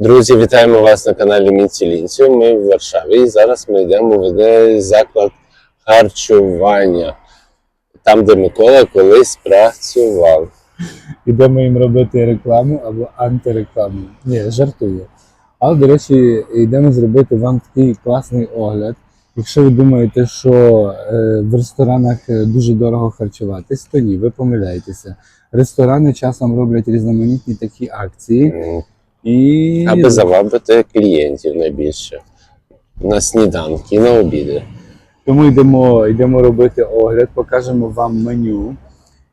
Друзі, вітаємо вас на каналі Міцілінців. Ми в Варшаві і зараз ми йдемо в один заклад харчування, там, де Микола колись працював. Ідемо їм робити рекламу або антирекламу. Ні, жартую. Але, до речі, йдемо зробити вам такий класний огляд. Якщо ви думаєте, що е, в ресторанах е, дуже дорого харчуватись, то ні, ви помиляєтеся. Ресторани часом роблять різноманітні такі акції і Аби завабити клієнтів найбільше. На сніданки, і на обіди. Тому йдемо, йдемо робити огляд, покажемо вам меню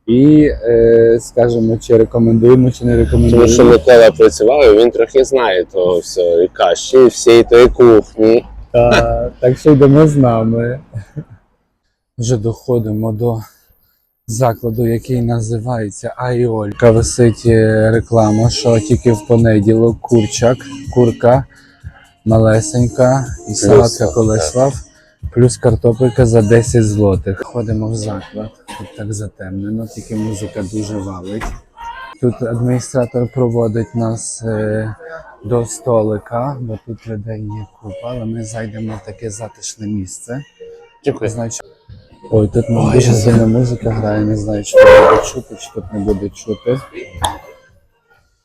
і е, скажемо, чи рекомендуємо, чи не рекомендуємо. Тому що Микола працював, і він трохи знає того всього, і каші, і всієї тої кухні. Та, так що йдемо з нами. Вже доходимо до закладу, який називається Айоль. Яка висить е, реклама, що тільки в понеділок курчак, курка малесенька і салатка колеслав, плюс картопелька за 10 злотих. Ходимо в заклад, тут так затемнено, тільки музика дуже валить. Тут адміністратор проводить нас е, до столика, бо тут людей є купа, але ми зайдемо в таке затишне місце. Дякую. Значить, ой, тут Ой, дуже сильна музика грає, не знаю, чи тут буде чути, чи тут не буде чути.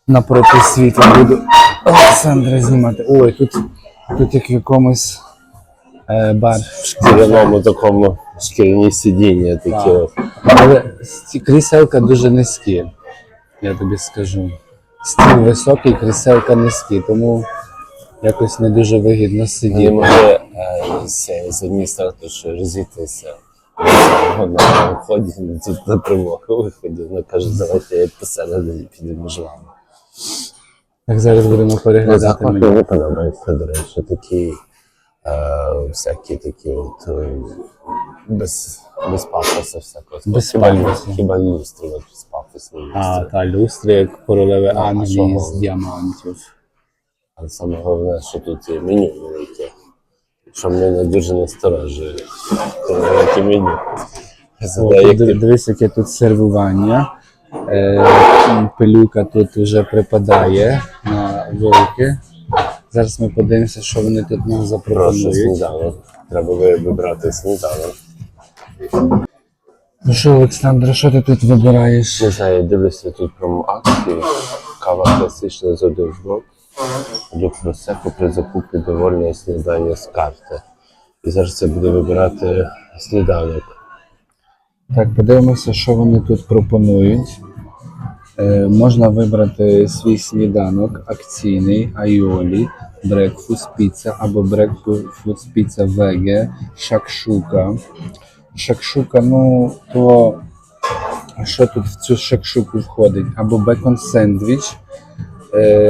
Напроти світла буду Олександра знімати. Ой, тут, тут як в якомусь е, бар. В шкіряному такому шкіряні сидіння такі. От. Але кріселка дуже низькі, я тобі скажу. Стіл високий, кріселка низькі, тому якось не дуже вигідно Не сидіти. може е, з, з адміністраторшою розійтися. На вході, тут на прямому виході, вона каже, давайте я посередині підемо з вами. Так зараз будемо переглядати мені подобається, до речі, такі е, всякі такі от е, без, без пафосу всякого. Без хіба, пафосу. хіба люстри от без пафосу А, люстри. та люстри, як королеви Ну, Англії з діамантів. Але саме головне, що тут є меню велике. Що мене дуже насторожує. Велике меню. О, Згадаю, як тут ти Дивись, яке тут сервування. Е, пилюка тут вже припадає на вилки. Зараз ми подивимося, що вони тут нам запропонують. сніданок. Треба вибрати сніданок. Ну що, Олександра, що ти тут вибираєш? Не знаю, я дивлюся тут про акції. Кава класична з один До просеку при закупі довольне снідання з карти. І зараз я буду вибирати сніданок. Так, подивимося, що вони тут пропонують. Е, можна вибрати свій сніданок акційний айолі, брекфуст піца або брекфуст піца веге, шакшука. Шакшука, ну то що тут в цю шакшуку входить? Або бекон сендвіч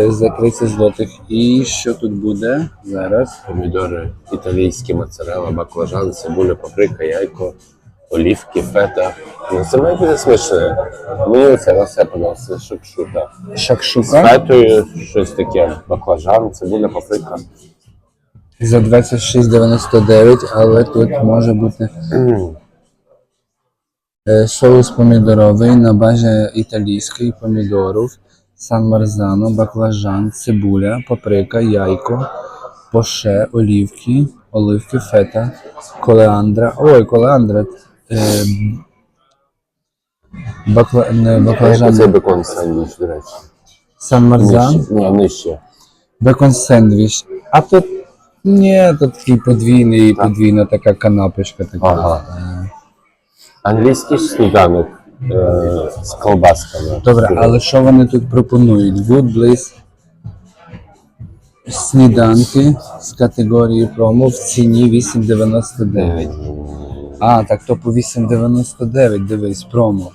за 30 злотих. І що тут буде зараз? Помідори італійські, моцарелла, баклажан, цибуля, паприка, яйко, олівки, фета. Ну, це має бути смачне. Мені це на все подобається, шукшука. З Шакшука фетою щось таке. Баклажан, цибуля, паприка. за 26,99, але тут може бути М, Е, Соус помідоровий на базі італійської помідорів, сан марзано, баклажан, цибуля, паприка, яйко, поше, олівки, оливки, фета, колеандра. Ой, колеандра. Е, бакла, не, баклажан, цей бекон сендвіч, до речі? сан марзан, Нижче. Ні, нижче. бекон сендвіч. А тут ні, тут такий подвійний, подвійна така канапочка. Така. Ага. Англійський сніданок е, з колбасками. Добре, але що вони тут пропонують? Good Bliss сніданки з категорії промо в ціні 8,99. А, так то по 8,99 дивись, промо.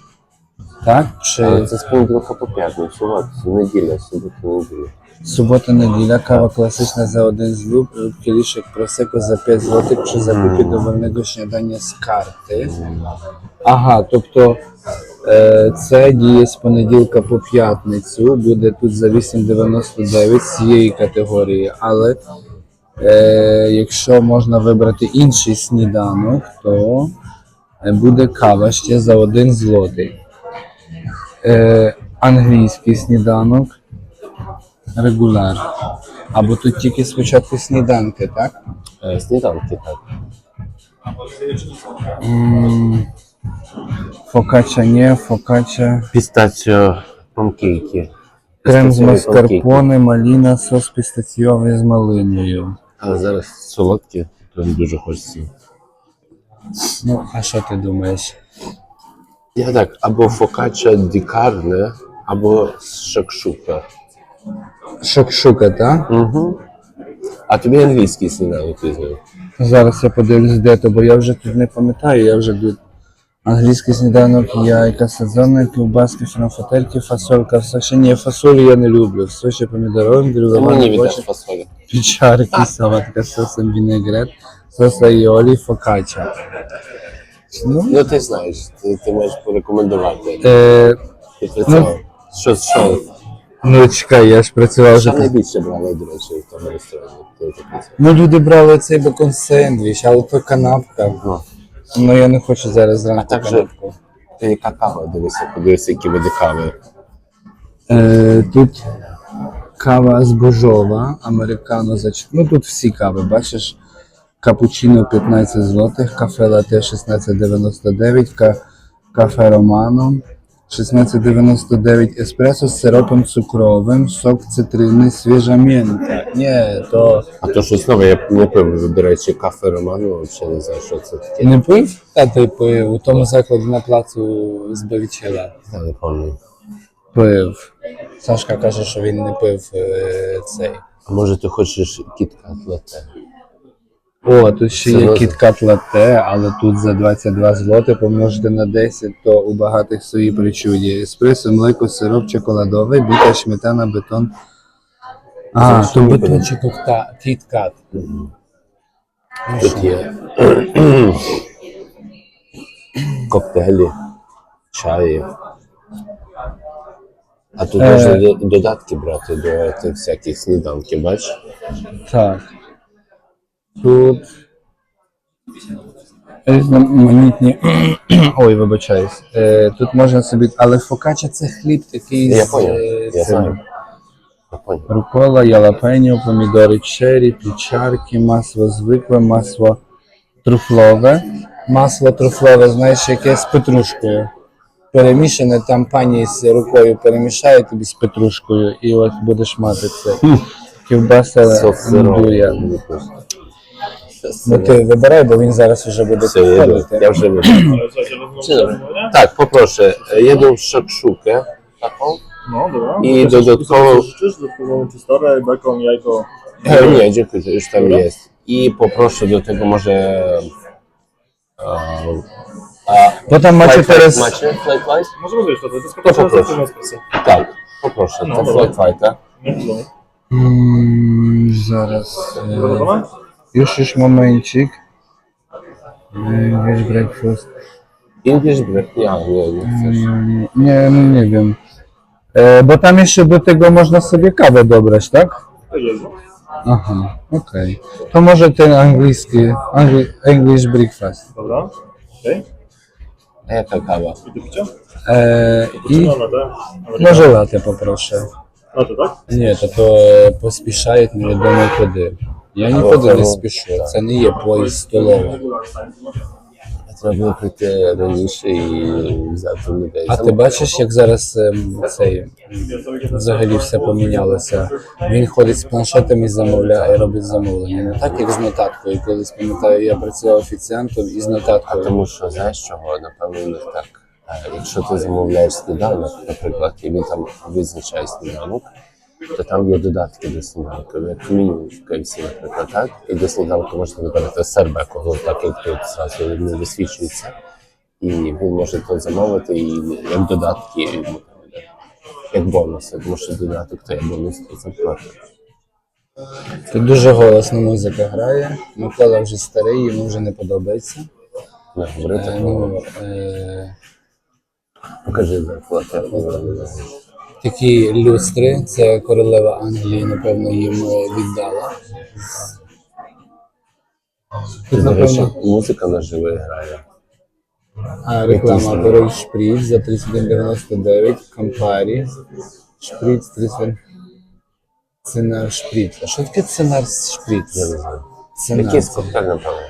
Так? Але Чи це з понеділка по п'ятницю, от, неділя, субота, неділя. Субота, неділя, кава класична за один злуб, кілішок просеко за 5 злотих чи закупі довольного śniadання з карти. Ага, тобто е, це діє з понеділка по п'ятницю, буде тут за 8,99 з цієї категорії, але е, якщо можна вибрати інший сніданок, то е, буде кава ще за один злотий. Е, англійський сніданок регуляр. Або тут тільки спочатку сніданки, так? Е, Сніданки, так. М, Фокача ні, фокача. Пістачо панкейки. Крем з панкейки. маскарпоне, маліна, сос пістаційовий з малиною. Але зараз солодкі, то не дуже хочеться. Ну, а що ти думаєш? Я так, або фокача дікарне, або шакшука. Шакшука, так? Угу. А тобі англійський сніданок візьмемо. Зараз я подивлюсь, де то, бо я вже тут не пам'ятаю, я вже тут. Англійський сніданок, яйка, сезонна, ковбаски, франфотельки, фасолька, все ще ні, фасолі я не люблю. Все ще віддаш овочі, фасолі. печарки, салатка сосом вінегрет, сос айолі, фокача. Ну, Ну ти знаєш, ти, ти можеш порекомендувати. е, Ти працював. Що, що? Ну чекай, я ж працював вже. Що найбільше брали, до речі, в тому ресторані? Ну, люди брали цей бекон сендвіч, але то канапка. Ну. Ну я не хочу зараз зранку А так же- канапку. Ти яка кава, дивися, подивися, які види кави. Е, тут кава збожова, американо за Ну тут всі кави, бачиш. Капучино 15 злотих, кафе лате 16,99, ка- кафе романо 16,99 еспресо з сиропом цукровим, сок цитринний, свіжа мента. Ні, то А то щось нове, я не пив, до речі, кафе Роману, взагалі не знаю, що це таке. не пив? Та ти пив. У тому закладі на плацу з Бавічела. Я не пам'ятаю. Пив. Сашка каже, що він не пив е, цей. А може ти хочеш кіткат лате? О, тут ще Це є назва. кіткат латте, але тут за 22 злоти помножити на 10, то у багатих свої причуді. Еспресо, млеко, сироп чоколадовий, біта, сметана, бетон. А, Знаєш, то що бетон ніби- чи кокта, кіткат. Тут є коктейлі, чаї. А тут Е. можна до- додатки брати до тих всяких сніданків, бачиш? Так. Тут різноманітні. Ой, вибачаюсь. Е, тут можна собі. Але фокача це хліб такий Я з, е, я цим. знаю. Я. Рукола, ялапеньо, помідори чері, печарки, масло звикле, масло труфлове. Масло труфлове, знаєш, яке з петрушкою. Перемішане, там пані з рукою перемішає тобі з петрушкою, і от будеш мати це. Сиром. індуя. Мені просто. Це Ну сире. ти вибирай, бо він зараз вже буде Все, я, йду. підходити. я вже вибрав. Так, попрошу, jedą szakszukę taką No dobra. I Chcesz- dodatkowo- chcesz życzysz? Dodatkowo czystore, bekon, jajko. E, Nie, dziękuję, to już tam jest. I poproszę do tego może... e, A, Potem macie flight teraz. white Macie flight white? Możemy zrobić to, to jest To proszę. poproszę. espresso. Tak, poproszę, No, te dobra. flight white. Nie, no. М, Зараз. е, Gotowe? Już, już momencik. English breakfast. English breakfast. Ja, nie, nie Nie, no nie wiem. E, bo tam jeszcze do tego można sobie kawę dobrać, tak? Aha, okej. To może ten angielski, angli, English breakfast. Dobra. Okej. A jaka kawa? I? E, I tak? może latę poproszę. No to tak? Nie, to, to e, pospieszaje, nie wiadomo kiedy. Я нікуди не спішу. Це не є поїзд столова. Треба було прийти раніше і взяти людей. А ти бачиш, як зараз ем, цей взагалі все помінялося. Він ходить з планшетом і замовляє, робить замовлення. Не так, як з нотаткою. Колись пам'ятаю, я працював офіціантом і з А тому що знаєш чого? Напевно, них так. Якщо ти замовляєш сніданок, наприклад, і він там визначає сніданок, то там є додатки до сніданку, як в KFC, наприклад, так? І до сніданку можна вибрати сербеку, ну так як тут зразу не висвічується. І він може то замовити і як додатки, йому як бонуси, тому що додаток то є бонус, то зарплата. Тут дуже голосно музика грає. Микола вже старий, йому вже не подобається. Не говорити Е, ну, е, покажи зарплату. Такі люстри, це королева Англії, напевно, їм е, віддала. Тут, напевно, музика наживо грає. А, реклама Король Шприц за 31,99, Кампарі. Шприц 31. Цинар шприц. А що таке цинар шприц? Я не знаю. Якийсь коктейль, напевно.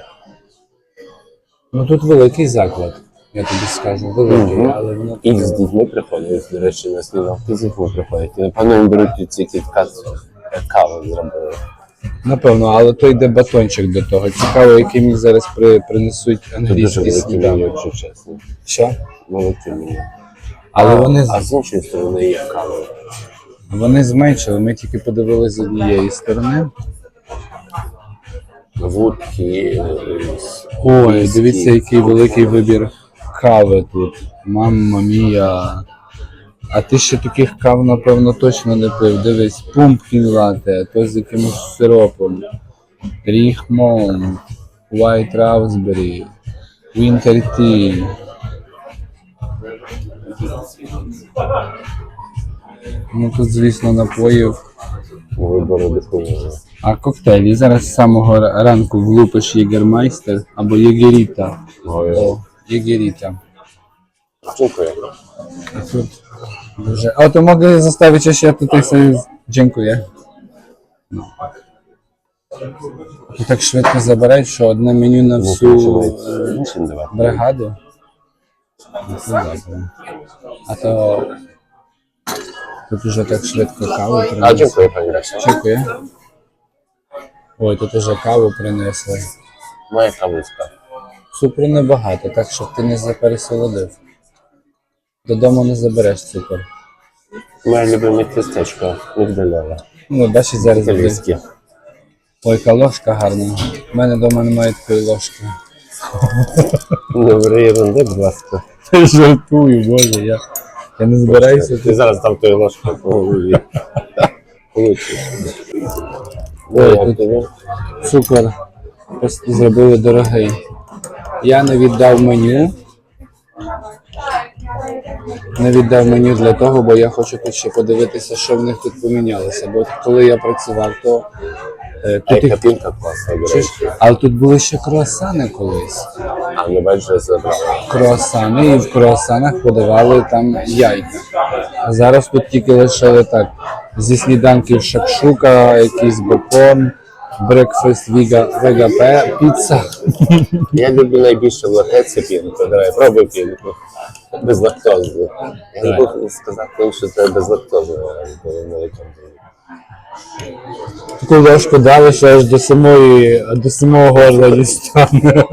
Ну тут великий заклад, я тобі скажу. Великий, Мгм. але воно І з дітьми приходять, до речі, на сніданки з дітьми приходять. І напевно їм беруть ці кіткат як каву зробили. Напевно, але то йде батончик до того. Цікаво, який мені зараз при, принесуть меню, сніданок. якщо чесно. Що? Велике меню. Але а, вони, а з іншої сторони є кава. вони зменшили. Ми тільки подивилися з однієї сторони. Вудки. Ой, дивіться, який великий вибір кави тут. Мамма мія. А ти ще таких кав, напевно, точно не пив. Дивись, пумпкін лате, то з якимось сиропом. Ріхмон, White Raspberry, Winter Tea. Ну тут, звісно, напоїв. Вибору духовного. А коктейлі зараз з самого ранку влупиш Єгермайстер або Єгеріта. Ой, О, Єгеріта. Тут duże. O, to mogę zostawić ja tutaj sobie dziękuję. No. Tu tak швидко забирають, що одне меню на всю е, бригаду. Ну, це добре. А то тут уже так швидко каву А, принесли. дякую, пані Рася. Дякую. Ой, тут уже каву принесли. Моя кавуська. Цукру небагато, так щоб ти не запересолодив. Додому не забереш цукор. Моє любиме тістечко, мігдальове. Ну, бачиш, зараз. Італійське. Ой, яка ложка гарна. У мене вдома немає такої ложки. Не бери ерунди, будь ласка. Жартую, боже, я, я не збираюся. Ти зараз там тою ложкою по голові. Ой, тут- Цукор просто зробили дорогий. Я не віддав меню. Не віддав меню для того, бо я хочу тут ще подивитися, що в них тут помінялося. Бо коли я працював, то е, тут їх Чуєш? Але тут були ще круасани колись. А, не я забрав. Круасани, і в круасанах подавали там яйка. А зараз тут тільки лишили так. Зі сніданків шакшука, якийсь бекон, брекфест, віга, вегапе, піца. Я люблю найбільше латеці пінку. Давай, пробуй пінку. Безлактозну. Я не Давай. буду сказати що це не рекомендую. Таку ложку дали, що аж до самої, до самого горла дістане.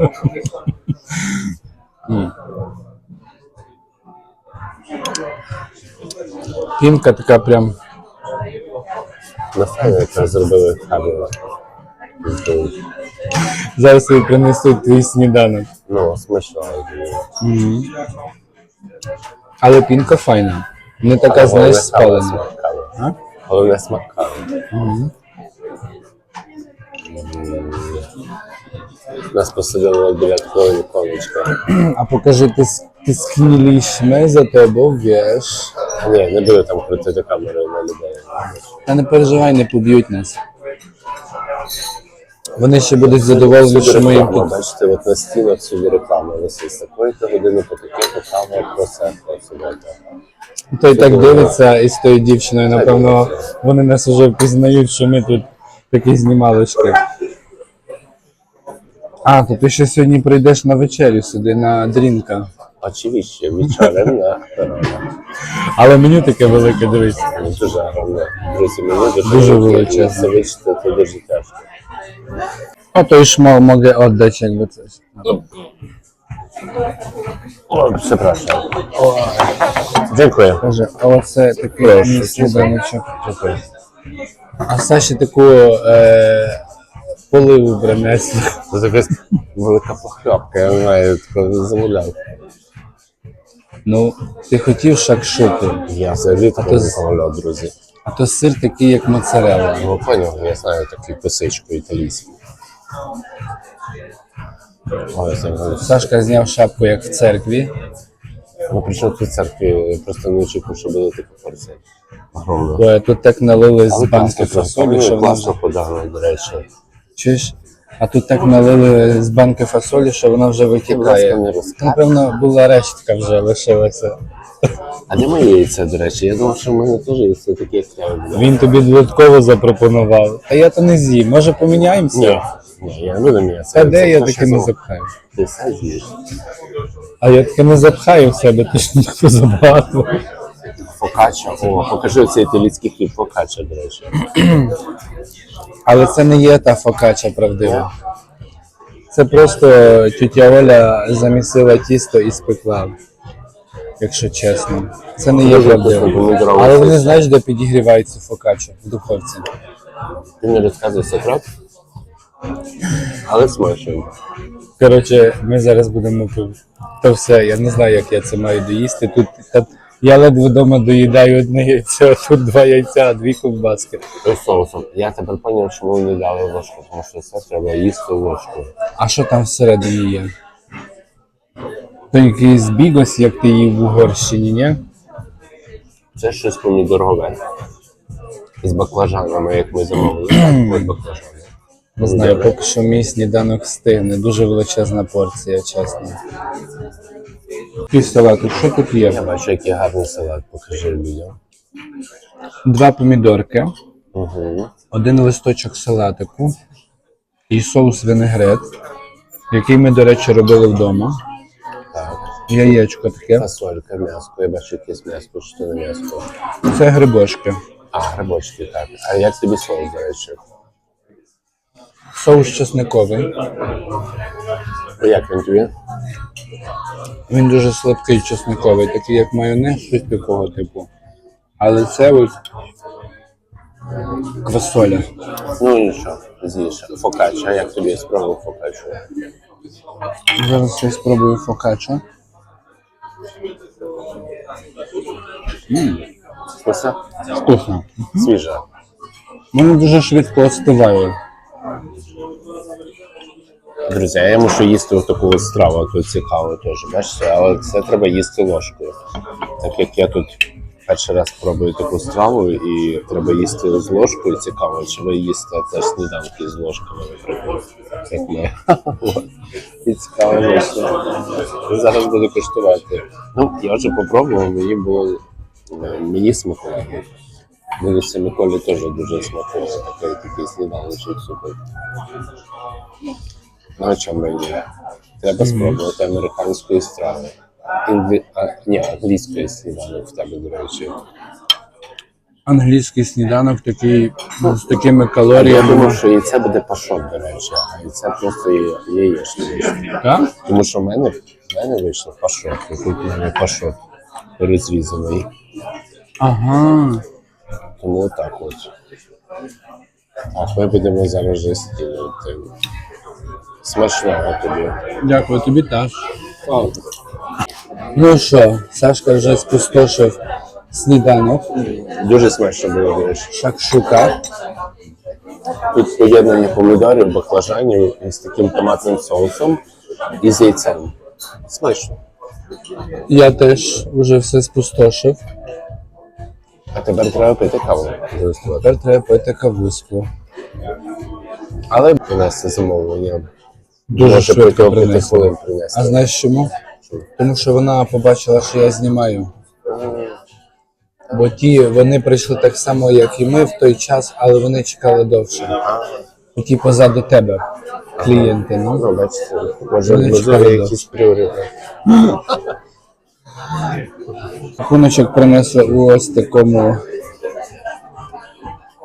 Пінка така прям На файно якраз зробили каву. Зараз тобі принесуть твій сніданок. Ну, смачно. Мгм. Але пінка файна. Не така, знаєш, спалена. А? Головне смак кави. Мгм. Нас посадили біля такого віконечка. A pokażę ty, ty schniliśmy za tobą, wiesz. Ні, не буду там крутити камерою на людей. Та не переживай, не поб'ють нас. Вони ще будуть задоволені, що ми їм тут. бачите, от на стінах всюди реклама висить. З такої-то години по таке кава, просеко, собака. Той так дивиться із тою дівчиною, напевно, вони нас вже впізнають, що ми тут такі знімалочки. А, то ти ще сьогодні прийдеш на вечерю сюди, на дрінка. Очевидно, вечерина корона. Але меню таке велике, дивись. Дуже гарно. Друзі, мені дуже, Дуже величезне. Це вичити, це дуже тяжко. O, to już mo mogę oddać jakby coś. О, przepraszam. Дякую. Каже, а оце такий Прошу, сніданочок. Дякую. А Саші таку е, поливу принесли. Це якась велика похльопка, я не маю такого замовляв. Ну, ти хотів шакшуки, Я то такого не замовляв, друзі. А то сир такий, як моцарелла. Ну, поняв, я знаю такий косичку італійську. Ой, це. Сашка зняв шапку, як в церкві. Ну, причому тут церкві просто не очікував, що буде така порція. Огромна. Ой, тут так налили з Але банки класно, фасолі, що вона класно подано, до речі. Чуєш? А тут так налили з банки фасолі, що вона вже Будь ласка, витікає. не розказуй. Напевно, була рештка вже лишилася. А де моє яйце, до речі? Я думав, що в мене теж яйце таке, буде. Він тобі додатково запропонував. Та я то не з'їм. Може поміняємося? Ні, ні, я не буду м'ясо. Та де я таке не за- запхаю? Ти все з'їш. А я таке не запхаю в себе, ти ж не забагато. Фокача. О, покажи цей італійський хліб фокача, до речі. Але це не є та фокача правдива. Це просто тітя Оля замісила тісто і спекла. Якщо чесно. Це не є помідорова Але вони знаєш, де підігрівають цю в духовці. Ти не розказуй секрет. Але смачно. Коротше, ми зараз будемо. То все, я не знаю, як я це маю доїсти. Тут та, я ледве вдома доїдаю одне яйце, а тут два яйця, а дві ковбаски. Ось соусом. Я тепер зрозумів, чому не дали ложку, тому що це треба їсти ложкою. А що там всередині є? То якийсь бігос, як ти їв в Угорщині, ні? Це щось помідорове. З баклажанами, як ми замовили. От баклажани. Не знаю, поки що мій сніданок стигне. Дуже величезна порція, чесно. Такий салатик, що тут Я є? бачу, який гарний салат, покажи людям. Два помідорки, Угу. один листочок салатику і соус винегрет, який ми, до речі, робили вдома. Яєчко таке. Фасолька, м'яско. Я бачу якесь м'яско, чи то не м'яско. Це грибочки. А, грибочки, так. А як тобі соус, до речі? Соус чесниковий. А Як він тобі? Він дуже слабкий чесниковий, такий як майонез, щось такого типу. Але це ось квасоля. Ну і що, з'їж. Фокача, а як тобі спробував фокачу? Зараз я спробую фокаччо. Вкусно? Вкусно. Свіжа. Воно дуже швидко остиває. Друзі, я мушу їсти таку ось страву, тут цікаво теж, бачите, але це треба їсти ложкою. Так як я тут перший раз пробую таку страву і треба їсти з ложкою, цікаво, чи ви їсте теж сніданки з ложками, наприклад, як ми. І цікаво, що зараз буду коштувати. Ну, я вже попробував, мені було мені смакувало. Дивлюся, Миколі теж дуже смакує такий, такий сніданочок супер. Ну, а чому ні? Треба спробувати американської страви. Інглі... А, ні, англійської сніданок в тебе, до речі. Англійський сніданок такий ну, з такими Я калоріями. думав, що яйце буде пашот, до речі, а яйце просто є- яєчне. Так? Тому що в мене, в мене вийшло пашот. І Тут в мене пашот розрізаний. Ага. Тому отак от. Так, ми будемо зараз вже стілити. Смачного тобі. Дякую, тобі теж. Ну що, Сашка вже спустошив сніданок. Дуже смачно було, до. Шакшука. Тут поєднання помідорів, баклажанів із таким томатним соусом і з яйцем. Смачно. Я теж вже все спустошив. А тепер треба пити каву. Тепер треба пити кавуську. Але принести замовлення. Дуже Може швидко протягом хвилин принести. А знаєш чому? Тому що вона побачила, що я знімаю. Бо ті вони прийшли так само, як і ми в той час, але вони чекали довше. Ті позаду тебе, клієнти. Ну. Ну, бачите, може Вони можливо чекали якісь пріоритети. Рахуночок принесли у ось такому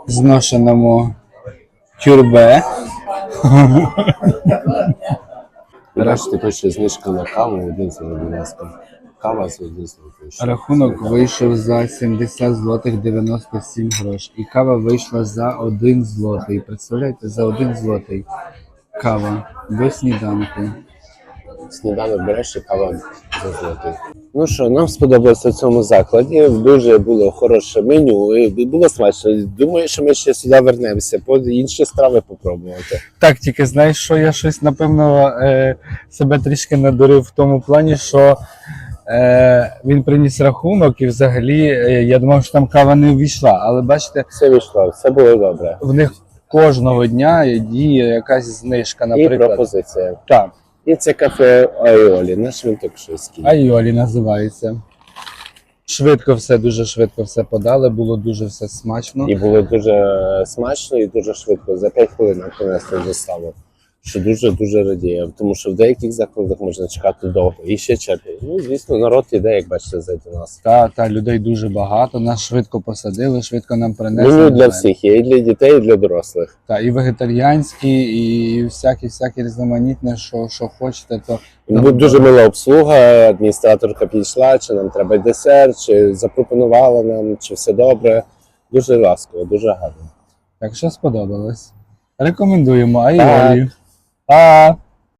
зношеному тюрбе. Бачите, пише знижка на каву, один за будь ласка. Кава з один злотий. Рахунок вийшов за 70 злотих 97 грош. І кава вийшла за 1 злотий. Представляєте, за 1 злотий. Кава до сніданку. Сніданок береш і кава за. Ну що, нам сподобалося в цьому закладі. Дуже було хороше меню і було смачно. Думаю, що ми ще сюди вернемося, по інші страви попробувати. Так, тільки знаєш, що я щось напевно е, себе трішки надурив в тому плані, що е, він приніс рахунок, і взагалі е, я думав, що там кава не увійшла. Але бачите, Все вийшло, все було добре. в них кожного дня діє якась знижка, І наприклад. пропозиція. Так, І це кафе Айолі, наш Вінтокшиський. Айолі називається. Швидко все, дуже швидко все подали, було дуже все смачно. І було дуже смачно і дуже швидко. За 5 хвилин принесли доставу. Що дуже дуже радіє, тому що в деяких закладах можна чекати довго і ще черги. Ну, звісно, народ іде, як бачите, зайти нас. Та, та людей дуже багато. Нас швидко посадили, швидко нам принесли. Меню для всіх є і для дітей, і для дорослих. Та, і вегетаріанські, і всякі, всякі різноманітне, що, що хочете, то Буде дуже мила обслуга, адміністраторка підійшла, чи нам треба десерт, чи запропонувала нам, чи все добре. Дуже ласково, дуже гарно. якщо сподобалось. Рекомендуємо Так. Айолі. 啊